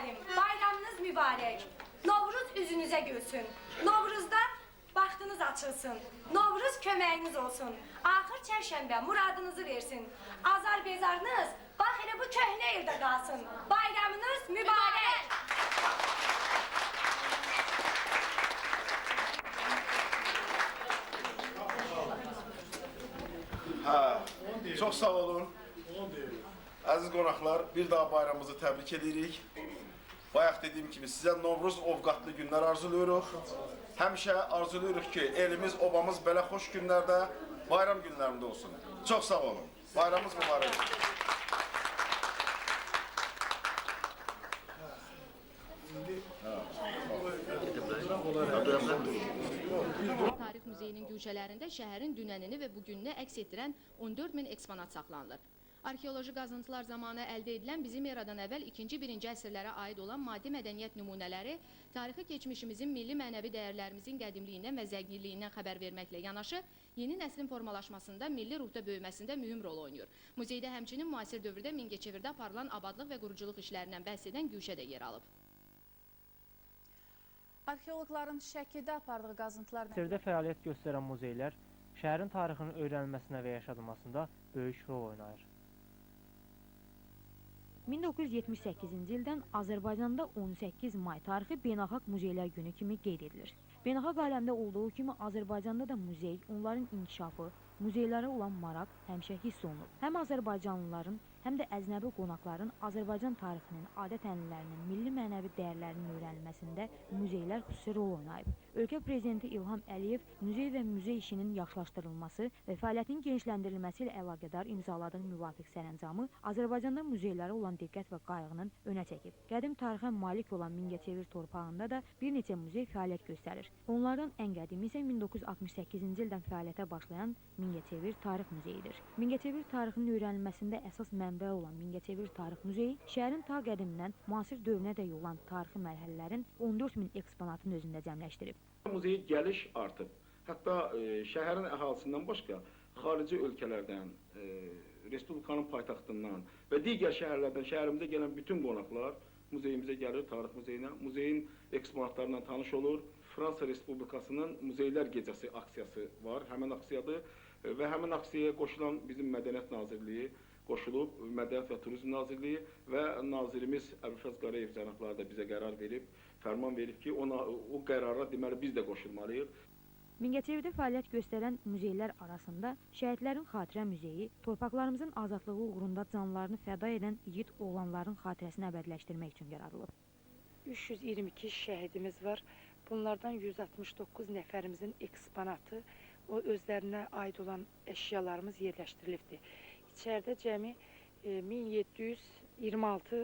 Əzizlərim, bayramınız mübarək. Novruz üzünüzə gülsün. Novruzda baxtınız açılsın. Novruz köməyiniz olsun. Axır çərşənbə muradınızı versin. Azar bezarınız bax elə bu köhnə evdə qalsın. Bayramınız mübarək. Hə, çox sağ olun. Əziz qonaqlar, bir daha bayramımızı təbrik edirik. Bayaq dediyim kimi sizə Novruz ovqatlı günlər arzulayırıq. Həmişə arzulayırıq ki, elimiz, obamız belə xoş günlərdə, bayram günlərində olsun. Çox sağ olun. Bayramımız mübarək. Tarix Muzeyinin güşələrində şəhərin dünənini və bugününü əks etdirən 14 min eksponat saxlanılır. Arxeoloji qazıntılar zamanı əldə edilən bizim eradan əvvəl 2-ci 1-ci əsrlərə aid olan maddi mədəniyyət nümunələri tarixi keçmişimizin milli mənəvi dəyərlərimizin qədimliyindən və zənginliyindən xəbər verməklə yanaşı, yeni nəslin formalaşmasında, milli ruhda böyüməsində mühüm rol oynayır. Muzeydə həmçinin müasir dövrdə Mingəçevirdə aparılan abadlıq və quruculuq işlərindən bəhs edən güşə də yer alıb. Arxeoloqların Şəkidə apardığı qazıntılar Şəhərdə fəaliyyət göstərən muzeylər şəhərin tarixinin öyrənilməsinə və yaşadılmasında böyük rol oynayır. 1978-ci ildən Azərbaycanda 18 may tarixi Beynəlxalq Muzeylər Günü kimi qeyd edilir. Beynəlxalq aləmdə olduğu kimi Azərbaycanda da muzey, onların inkişafı, muzeylərə olan maraq həmişə hiss olunur. Həm Azərbaycanlıların, həm də əcnəbi qonaqların Azərbaycan tarixinin, adət-ənənələrinin, milli mənəvi dəyərlərinin öyrənilməsində muzeylər xüsusi rol oynayıb. Ölkə prezidenti İlham Əliyev muzey və muzey işinin yaxşılaşdırılması və fəaliyyətinin genişləndirilməsi ilə əlaqədar imzaladığı müvafiq sərəncamı Azərbaycanda muzeylərə olan diqqət və qayğının önə çəkib. Qədim tarixə malik olan Mingəçevir torpağında da bir neçə muzey fəaliyyət göstərir. Onlardan ən qədimi isə 1968-ci ildən fəaliyyətə başlayan Mingəçevir Mingəçevir Tarix Muzeyidir. Mingəçevir tarixinin öyrənilməsində əsas mənbə olan Mingəçevir Tarix Muzeyi şəhərin ta qədimindən müasir dövrünədək olan tarixi mərhələlərin 14 min eksponatın özündə cəmləşdirib. Muzeyə gəliş artıb. Hətta e, şəhərin əhalisindən başqa xarici ölkələrdən, e, respublikanın paytaxtından və digər şəhərlərdən şəhərimizə gələn bütün qonaqlar muzeyimizə gəlir, tarix muzeyinə. Muzeyin eksponatlarından tanış olur. Fransa Respublikasının Muzeylər Gecəsi aksiyası var. Həmin aksiyadır E, və həmin aksiyaya qoşulan bizim Mədəniyyət Nazirliyi qoşulub, Mədəniyyət və Turizm Nazirliyi və nazirimiz Əbülfəz Qarayev cənabları da bizə qərar verib, fərman verib ki, ona o qərara deməli biz də qoşulmalıyıq. Mingəçevirdə fəaliyyət göstərən muzeylər arasında Şəhidlərin Xatirə Muzeyi torpaqlarımızın azadlığı uğrunda canlarını fəda edən igid oğlanların xatirəsini əbədiləşdirmək üçün yaradılıb. 322 şəhidimiz var. Bunlardan 169 nəfərimizin eksponatı, o özlərinə aid olan əşyalarımız yerləşdirilibdir. İçəridə cəmi e, 1726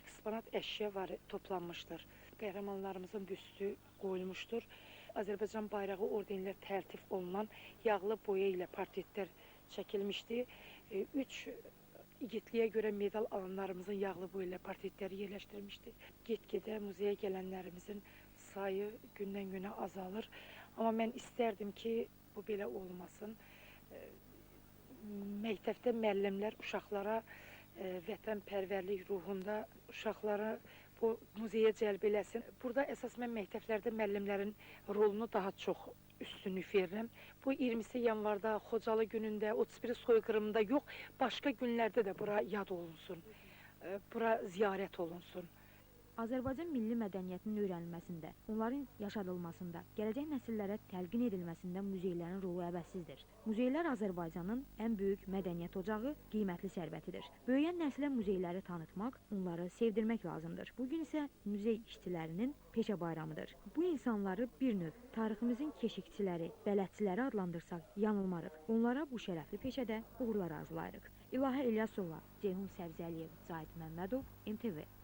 eksponat əşya var, toplanmışdır. Qəhrəmanlarımızın büstü qoyulmuşdur. Azərbaycan bayrağı ordenlər təltif olunan yağlı boya ilə portretlər çəkilmişdi. 3 igidliyə görə medal alanlarımızın yağlı boya ilə portretləri yerləşdirilmişdi. Get-gedə muzeyə gələnlərimizin sayı gündən-günə azalır. Amma mən istərdim ki, bu belə olmasın. Məktəbdə müəllimlər uşaqlara vətənpərvərlik ruhunda uşaqlara bu muzeyə cəlb eləsin. Burada əsas mən məktəblərdə müəllimlərin rolunu daha çox üstünlük verirəm. Bu 20 yanvarda, Xocalı günündə, 31 soyqırımında yox, başqa günlərdə də bura yad olunsun. Bura ziyarət olunsun. Azərbaycan milli mədəniyyətinin öyrənilməsində, onların yaşadılmasında, gələcək nəsillərə təlqin edilməsində muzeylərin rolu əvəzsizdir. Muzeylər Azərbaycanın ən böyük mədəniyyət ocağı, qiymətli sərvətidir. Böyüyən nəslə muzeyləri tanıtmaq, onları sevdirmək lazımdır. Bu gün isə muzey işçilərinin peşə bayramıdır. Bu insanları bir növ tariximizin keşikçiləri, bələdçiləri adlandırsaq yanılmarıq. Onlara bu şərəfli peşədə uğurlar arzulayırıq. İlahə İlyasova, Ceyhun Səbzəliyev, Zahid Məmmədov, MTV